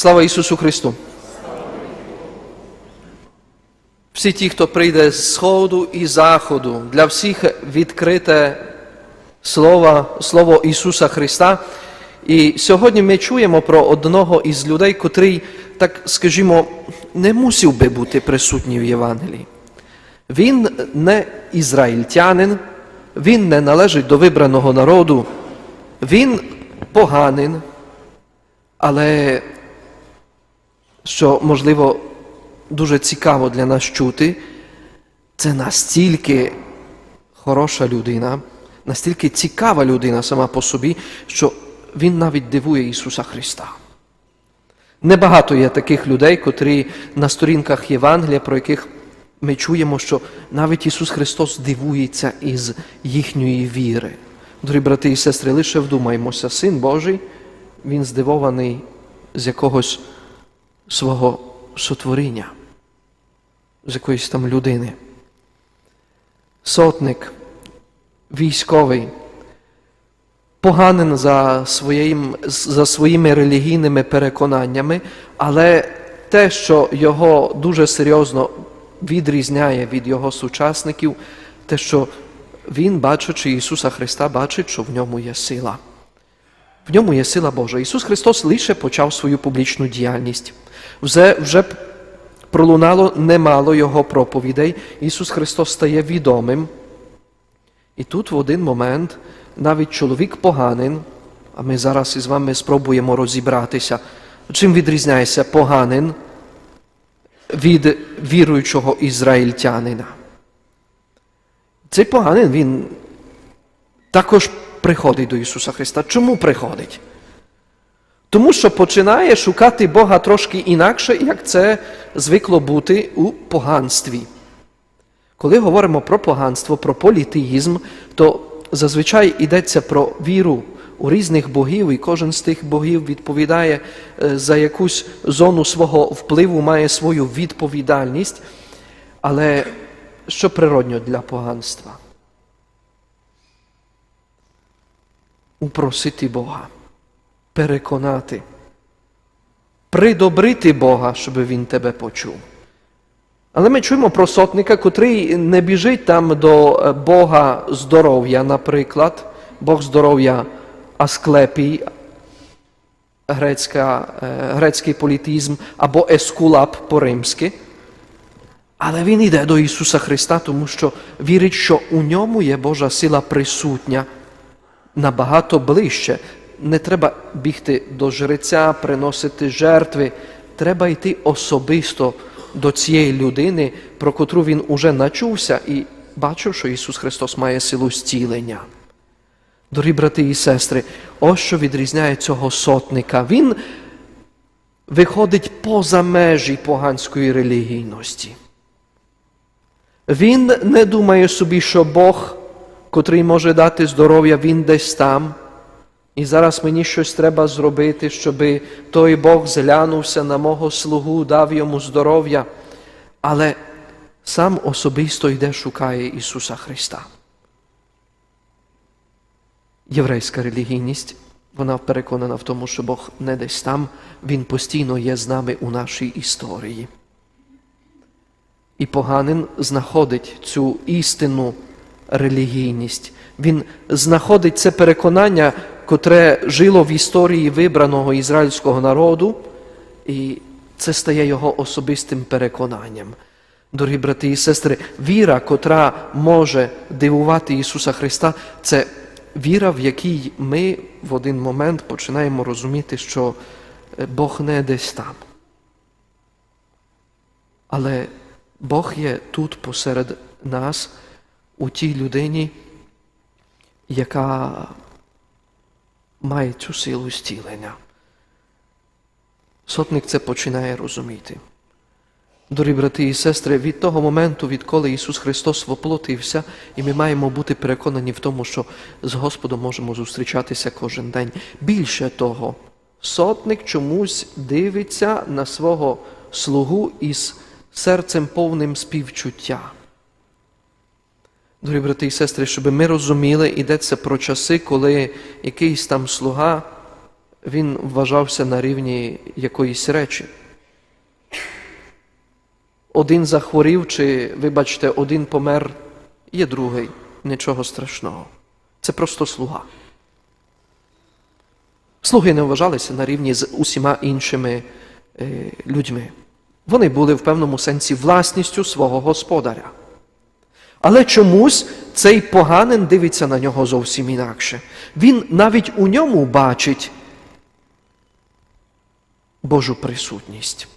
Слава Ісусу Христу! Всі ті, хто прийде з сходу і заходу, для всіх відкрите Слово, Слово Ісуса Христа. І сьогодні ми чуємо про одного із людей, котрий, так скажімо, не мусив би бути присутній в Євангелії. Він не ізраїльтянин, він не належить до вибраного народу, він поганин, але що, можливо, дуже цікаво для нас чути, це настільки хороша людина, настільки цікава людина сама по собі, що він навіть дивує Ісуса Христа. Небагато є таких людей, котрі на сторінках Євангелія, про яких ми чуємо, що навіть Ісус Христос дивується із їхньої віри. Дорогі брати і сестри, лише вдумаймося, Син Божий, Він здивований з якогось свого сотворіння, з якоїсь там людини. Сотник, військовий, поганин за, своїм, за своїми релігійними переконаннями, але те, що його дуже серйозно відрізняє від його сучасників, те, що він, бачачи Ісуса Христа, бачить, що в ньому є сила. В ньому є сила Божа. Ісус Христос лише почав свою публічну діяльність. Вже, вже пролунало немало Його проповідей. Ісус Христос стає відомим. І тут в один момент навіть чоловік поганин, а ми зараз із вами спробуємо розібратися, чим відрізняється поганин від віруючого ізраїльтянина. Цей поганин, він також приходить до Ісуса Христа. Чому приходить? Тому що починає шукати Бога трошки інакше, як це звикло бути у поганстві. Коли говоримо про поганство, про політеїзм, то зазвичай йдеться про віру у різних богів, і кожен з тих богів відповідає за якусь зону свого впливу, має свою відповідальність. Але що природньо для поганства? Упросити Бога, переконати, придобрити Бога, щоб Він тебе почув. Але ми чуємо про сотника, котрий не біжить там до Бога здоров'я, наприклад, Бог здоров'я Асклепій, грецька, грецький політизм, або Ескулап по-римськи. Але він йде до Ісуса Христа, тому що вірить, що у ньому є Божа сила присутня набагато ближче. Не треба бігти до жреця, приносити жертви. Треба йти особисто до цієї людини, про котру він уже начувся і бачив, що Ісус Христос має силу зцілення. Дорогі брати і сестри, ось що відрізняє цього сотника. Він виходить поза межі поганської релігійності. Він не думає собі, що Бог, котрий може дати здоров'я, Він десь там. І зараз мені щось треба зробити, щоб той Бог зглянувся на мого слугу, дав йому здоров'я. Але сам особисто йде, шукає Ісуса Христа. Єврейська релігійність, вона переконана в тому, що Бог не десь там, Він постійно є з нами у нашій історії. І поганин знаходить цю істинну релігійність. Він знаходить це переконання, котре жило в історії вибраного ізраїльського народу, і це стає його особистим переконанням. Дорогі брати і сестри, віра, котра може дивувати Ісуса Христа, це віра, в якій ми в один момент починаємо розуміти, що Бог не десь там. Але Бог є тут посеред нас, у тій людині, яка має цю силу зцілення. Сотник це починає розуміти. Дорогі брати і сестри, від того моменту, відколи Ісус Христос воплотився, і ми маємо бути переконані в тому, що з Господом можемо зустрічатися кожен день. Більше того, сотник чомусь дивиться на свого слугу із серцем повним співчуття. Дорогі брати і сестри, щоб ми розуміли, йдеться про часи, коли якийсь там слуга він вважався на рівні якоїсь речі. Один захворів, чи, вибачте, один помер, є другий. Нічого страшного. Це просто слуга. Слуги не вважалися на рівні з усіма іншими е, людьми. Вони були в певному сенсі власністю свого господаря. Але чомусь цей поганин дивиться на нього зовсім інакше. Він навіть у ньому бачить Божу присутність.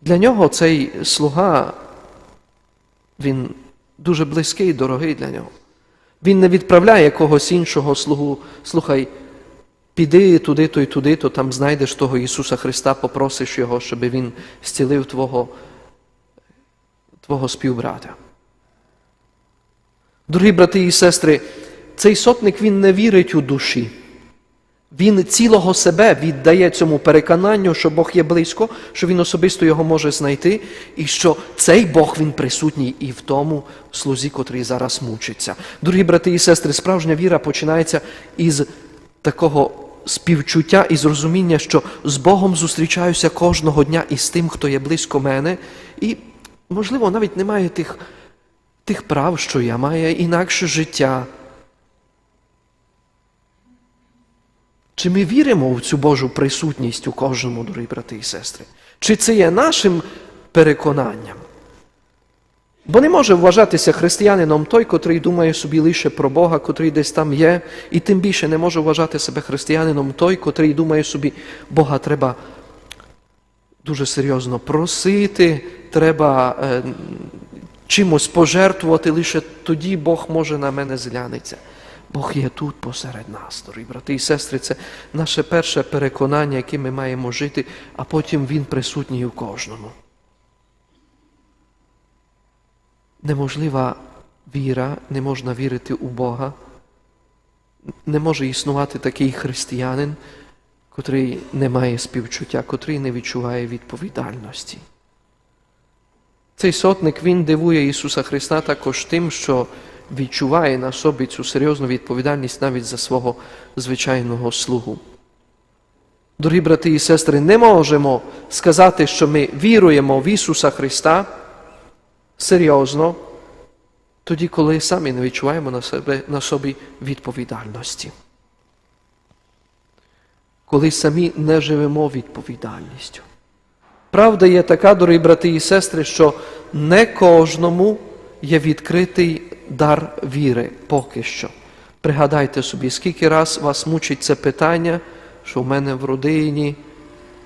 Для нього цей слуга, він дуже близький, дорогий для нього. Він не відправляє когось іншого слугу, слухай, піди туди-то і туди-то, там знайдеш того Ісуса Христа, попросиш Його, щоб Він зцілив твого, твого співбрата. Дорогі брати і сестри, цей сотник він не вірить у душі. Він цілого себе віддає цьому переконанню, що Бог є близько, що він особисто його може знайти, і що цей Бог він присутній і в тому слузі, котрий зараз мучиться. Дорогі брати і сестри, справжня віра починається із такого співчуття і зрозуміння, що з Богом зустрічаюся кожного дня із тим, хто є близько мене, і, можливо, навіть немає тих, тих прав, що я маю інакше життя. Чи ми віримо в цю Божу присутність у кожному, дорогі брати і сестри? Чи це є нашим переконанням? Бо не може вважатися християнином той, котрий думає собі лише про Бога, котрий десь там є, і тим більше не може вважати себе християнином той, котрий думає собі, Бога треба дуже серйозно просити, треба е, чимось пожертвувати, лише тоді Бог може на мене зглянеться. Бог є тут посеред нас, дорогі брати і сестри. Це наше перше переконання, яким ми маємо жити, а потім Він присутній у кожному. Неможлива віра, не можна вірити у Бога. Не може існувати такий християнин, котрий не має співчуття, котрий не відчуває відповідальності. Цей сотник він дивує Ісуса Христа також тим, що відчуває на собі цю серйозну відповідальність навіть за свого звичайного слугу. Дорогі брати і сестри, не можемо сказати, що ми віруємо в Ісуса Христа серйозно, тоді, коли самі не відчуваємо на, себе, на собі відповідальності. Коли самі не живемо відповідальністю. Правда є така, дорогі брати і сестри, що не кожному є відкритий дар віри поки що. Пригадайте собі, скільки раз вас мучить це питання, що в мене в родині,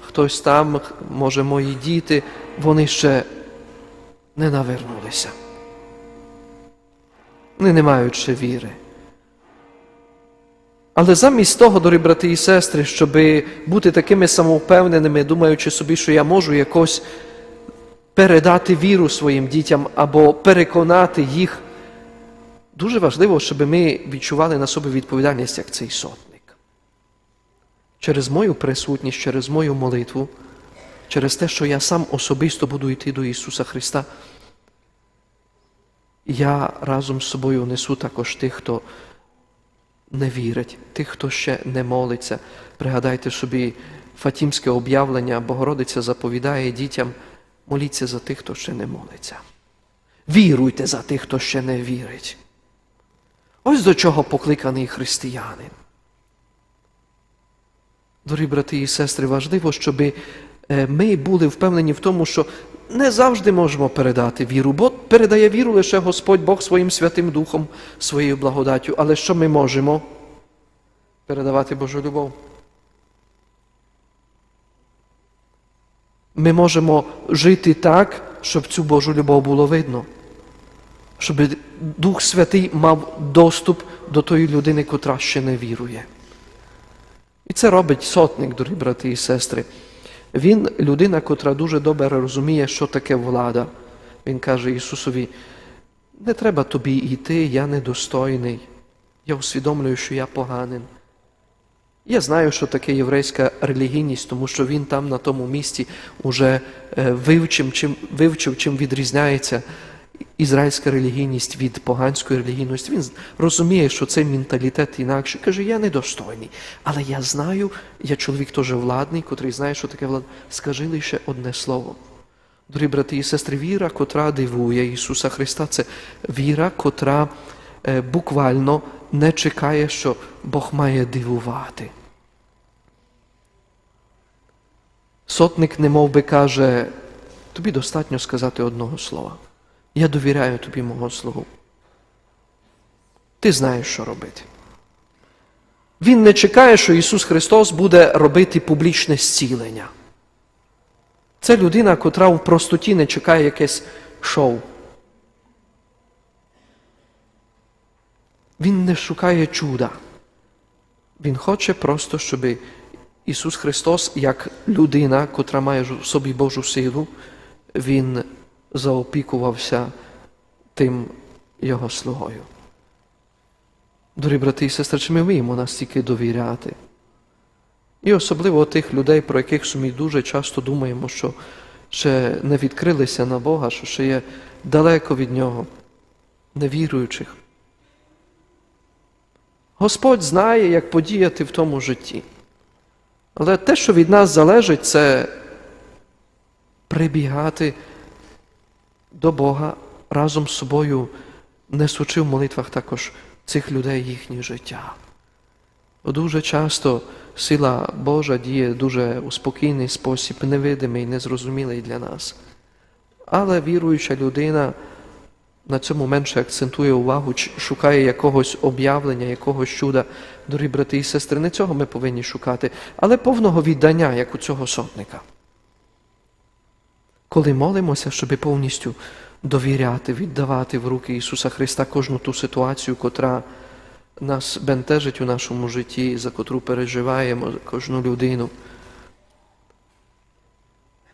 хтось там, може, мої діти, вони ще не навернулися. Вони не мають ще віри. Але замість того, дорогі брати і сестри, щоб бути такими самовпевненими, думаючи собі, що я можу якось передати віру своїм дітям або переконати їх, дуже важливо, щоб ми відчували на собі відповідальність як цей сотник. Через мою присутність, через мою молитву, через те, що я сам особисто буду йти до Ісуса Христа, я разом з собою несу також тих, хто не вірить, тих, хто ще не молиться. Пригадайте собі Фатімське об'явлення, Богородиця заповідає дітям, моліться за тих, хто ще не молиться. Віруйте за тих, хто ще не вірить. Ось до чого покликаний християнин. Дорогі брати і сестри, важливо, щоб ми були впевнені в тому, що не завжди можемо передати віру, бо передає віру лише Господь Бог своїм Святим Духом, своєю благодаттю. Але що ми можемо передавати Божу любов? Ми можемо жити так, щоб цю Божу любов було видно, щоб Дух Святий мав доступ до тої людини, котра ще не вірує. І це робить сотник, дорогі брати і сестри. Він людина, котра дуже добре розуміє, що таке влада. Він каже Ісусові, не треба тобі йти, я недостойний. Я усвідомлюю, що я поганин. Я знаю, що таке єврейська релігійність, тому що він там на тому місці вже вивчив, чим, вивчив, чим відрізняється ізраїльська релігійність від поганської релігійності. Він розуміє, що цей менталітет інакший. Каже, я недостойний. Але я знаю, я чоловік теж владний, котрий знає, що таке влада. Скажи лише одне слово. Дорогі брати і сестри, віра, котра дивує Ісуса Христа, це віра, котра е, буквально не чекає, що Бог має дивувати. Сотник не мов би каже, тобі достатньо сказати одного слова. Я довіряю тобі мого слугу. Ти знаєш, що робити. Він не чекає, що Ісус Христос буде робити публічне зцілення. Це людина, котра в простоті не чекає якесь шоу. Він не шукає чуда. Він хоче просто, щоб Ісус Христос, як людина, котра має в собі Божу силу, Він заопікувався тим Його слугою. Дорогі брати і сестри, чи ми вміємо настільки довіряти? І особливо тих людей, про яких ми дуже часто думаємо, що ще не відкрилися на Бога, що ще є далеко від Нього, невіруючих. Господь знає, як подіяти в тому житті. Але те, що від нас залежить, це прибігати до Бога разом з собою, несучи в молитвах також цих людей їхнє життя. Дуже часто сила Божа діє дуже у спокійний спосіб, невидимий, незрозумілий для нас. Але віруюча людина на цьому менше акцентує увагу, шукає якогось об'явлення, якогось чуда. Дорогі брати і сестри, не цього ми повинні шукати, але повного віддання, як у цього сотника. Коли молимося, щоб повністю довіряти, віддавати в руки Ісуса Христа кожну ту ситуацію, котра нас бентежить у нашому житті, за котру переживаємо, кожну людину.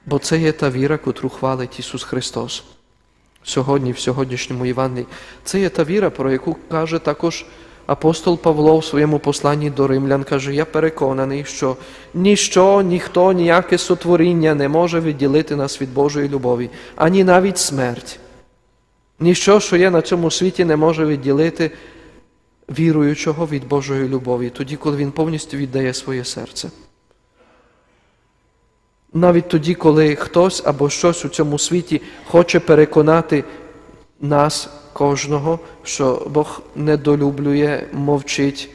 Бо це є та віра, котру хвалить Ісус Христос сьогодні, в сьогоднішньому Євангелії. Це є та віра, про яку каже також апостол Павло в своєму посланні до римлян, каже, я переконаний, що ніщо, ніхто, ніяке сотворіння не може відділити нас від Божої любові, ані навіть смерть. Ніщо, що є на цьому світі, не може відділити віруючого від Божої любові, тоді, коли він повністю віддає своє серце. Навіть тоді, коли хтось або щось у цьому світі хоче переконати нас, кожного, що Бог недолюблює, мовчить,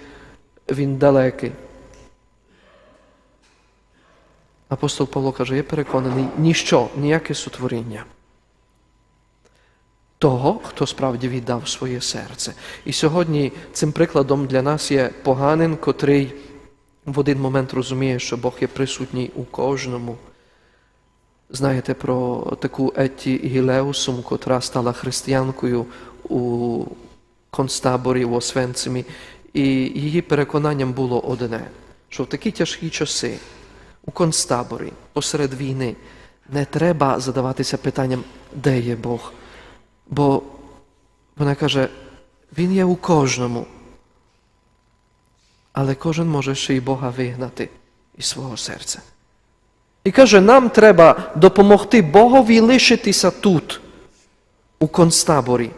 Він далекий. Апостол Павло каже, я переконаний, ніщо, ніяке сотворіння. Того, хто справді віддав своє серце. І сьогодні цим прикладом для нас є поганин, котрий в один момент розуміє, що Бог є присутній у кожному. Знаєте про таку Етті Гілеусум, котра стала християнкою у концтаборі в Освенцимі, і її переконанням було одне, що в такі тяжкі часи у концтаборі посеред війни не треба задаватися питанням, де є Бог. Бо вона каже, Він є у кожному. Але кожен може ще й Бога вигнати із свого серця. І каже, нам треба допомогти Богові лишитися тут, у концтаборі,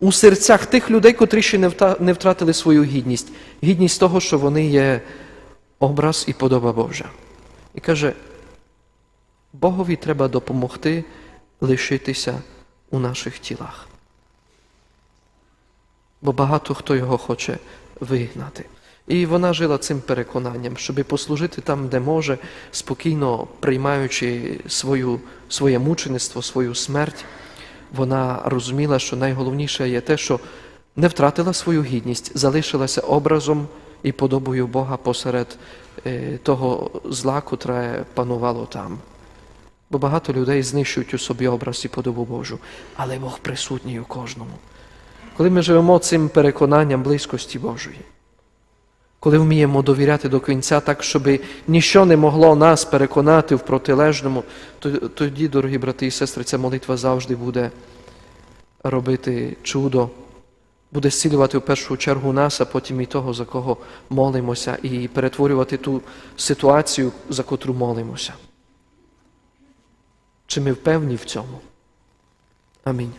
у серцях тих людей, котрі ще не втратили свою гідність, гідність того, що вони є образ і подоба Божа. І каже, Богові треба допомогти лишитися у наших тілах. Бо багато хто його хоче вигнати. І вона жила цим переконанням, щоб послужити там, де може, спокійно приймаючи свою, своє мучеництво, свою смерть, вона розуміла, що найголовніше є те, що не втратила свою гідність, залишилася образом і подобою Бога посеред е, того зла, котре панувало там. Бо багато людей знищують у собі образ і подобу Божу, але Бог присутній у кожному. Коли ми живемо цим переконанням близькості Божої, коли вміємо довіряти до кінця так, щоб ніщо не могло нас переконати в протилежному, тоді, дорогі брати і сестри, ця молитва завжди буде робити чудо, буде зцілювати в першу чергу нас, а потім і того, за кого молимося, і перетворювати ту ситуацію, за котру молимося. Чи ми впевні в цьому? Амінь.